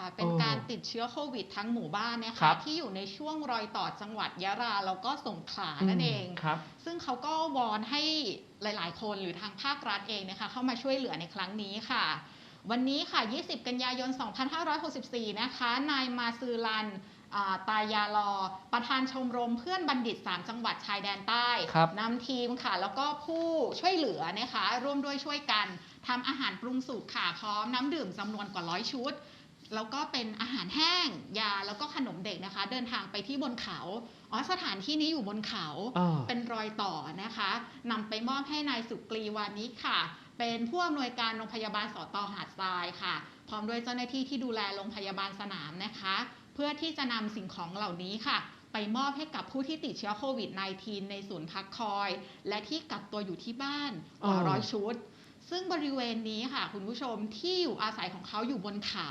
ค่ะเป็นเออการติดเชื้อโควิดทั้งหมู่บ้านนะครัคะบที่อยู่ในช่วงรอยต่อจังหวัดยะลาแล้วก็สงขลาอืมนั่นเองครับซึ่งเขาก็วอนให้หลาย ๆ คนหรือทางภาครัฐเองนะคะเข้ามาช่วยเหลือในครั้งนี้ค่ะ วันนี้ค่ะ 20 กันยายน 2564 นะคะ นายมาซือลันอ่าตายาลอ ประธานชมรมเพื่อนบัณฑิต 3 จังหวัดชายแดนใต้ครับนำทีมค่ะ แล้วก็ผู้ช่วยเหลือนะคะ ร่วมด้วยช่วยกันทำอาหารปรุงสุกค่ะพร้อมน้ำดื่มจำนวนกว่าร้อยชุด แล้วก็เป็นอาหารแห้ง ยาแล้วก็ขนมเด็กนะคะ เดินทางไปที่บนเขาอ๋อสถานที่นี้อยู่บนเขาอ่าเป็นรอยต่อนะคะนำไปมอบให้นายสุกรีวานิชค่ะ เป็นผู้อำนวยการโรงพยาบาลสอตอหาดทรายค่ะ พร้อมด้วยเจ้าหน้าที่ที่ดูแลโรงพยาบาลสนามนะคะ เพื่อที่จะนำสิ่งของเหล่านี้ค่ะ ไปมอบให้กับผู้ที่ติดเชื้อโควิด -19 ในศูนย์พักคอย และที่กักตัวอยู่ที่บ้านกว่าอ๋อร้อยชุด ซึ่งบริเวณนี้ค่ะคุณผู้ชมที่อยู่อาศัยของเขาอยู่บนเขา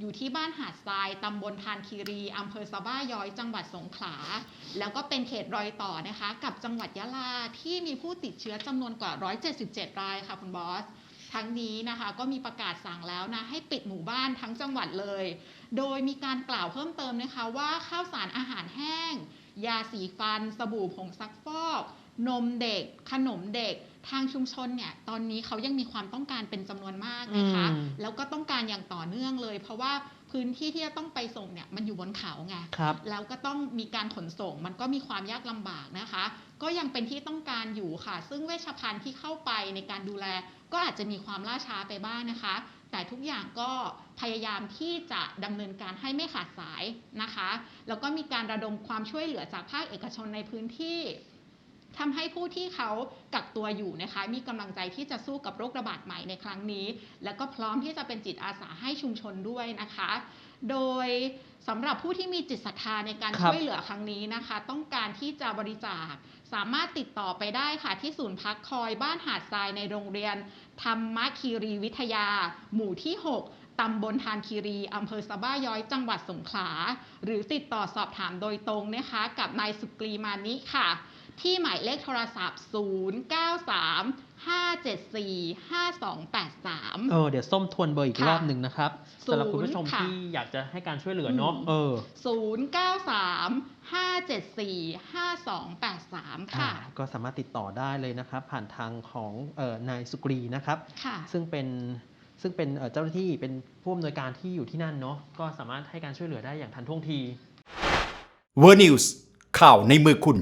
อยู่ที่บ้านหาดทรายตำบลทานคีรีอำเภอสะบ้าย้อยจังหวัดสงขลา แล้วก็เป็นเขตรอยต่อนะคะ กับจังหวัดยะลาที่มีผู้ติดเชื้อจำนวนกว่า 177 รายค่ะคุณบอสทั้งนี้นะคะก็มีประกาศสั่งแล้วนะให้ปิดหมู่บ้านทั้งจังหวัดเลย โดยมีการกล่าวเพิ่มเติมนะคะว่าข้าวสารอาหารแห้ง ยาสีฟัน สบู่ผงซักฟอก นมเด็ก ขนมเด็ก ทางชุมชนเนี่ยตอนนี้เขายังมีความต้องการเป็นจำนวนมากนะคะอืมแล้วก็ต้องการอย่างต่อเนื่องเลย เพราะว่าพื้นที่ที่จะต้องไปส่งเนี่ยมันอยู่บนเขาไงครับแล้วก็ต้องมีการขนส่ง มันก็มีความยากลำบากนะคะ ก็ยังเป็นที่ต้องการอยู่ค่ะ ซึ่งเวชภัณฑ์ที่เข้าไปในการดูแล ก็อาจจะมีความล่าช้าไปบ้างนะคะ แต่ทุกอย่างก็พยายามที่จะดำเนินการให้ไม่ขาดสายนะคะ แล้วก็มีการระดมความช่วยเหลือจากภาคเอกชนในพื้นที่ ทำให้ผู้ที่เขากักตัวอยู่นะคะ มีกำลังใจที่จะสู้กับโรคระบาดใหม่ในครั้งนี้ แล้วก็พร้อมที่จะเป็นจิตอาสาให้ชุมชนด้วยนะคะ โดยสำหรับผู้ที่มีจิตศรัทธาในการครับช่วยเหลือครั้งนี้นะคะ ต้องการที่จะบริจาคสามารถติดต่อไปได้ค่ะ ที่ศูนย์พักคอยบ้านหาดทรายในโรงเรียน ธรรมคีรีวิทยา หมู่ที่ 6ตำบลทานคีรี อำเภอสะบ้าย้อย จังหวัดสงขลา หรือติดต่อสอบถามโดยตรงนะคะ กับนายสุกรีมานิค่ะ ที่หมายเลขโทรศัพท์ 093-574-5283 เออเดี๋ยวส้มทวนเบอร์อีกค่ะรอบหนึ่งนะครับศูนย์สำหรับคุณผู้ชมค่ะที่อยากจะให้การช่วยเหลือเนาะอืมเออ 093-574-5283 ค่ะอ่าก็สามารถติดต่อได้เลยนะครับ ผ่านทางของเอ่อนายสุกรีนะครับค่ะซึ่งเป็นซึ่งเป็นเอ่อเจ้าหน้าที่เป็นผู้อำนวยการที่อยู่ที่นั่นเนาะก็สามารถให้การช่วยเหลือได้อย่างทันท่วงทีเวอร์นิวส์ข่าวในมือคุณ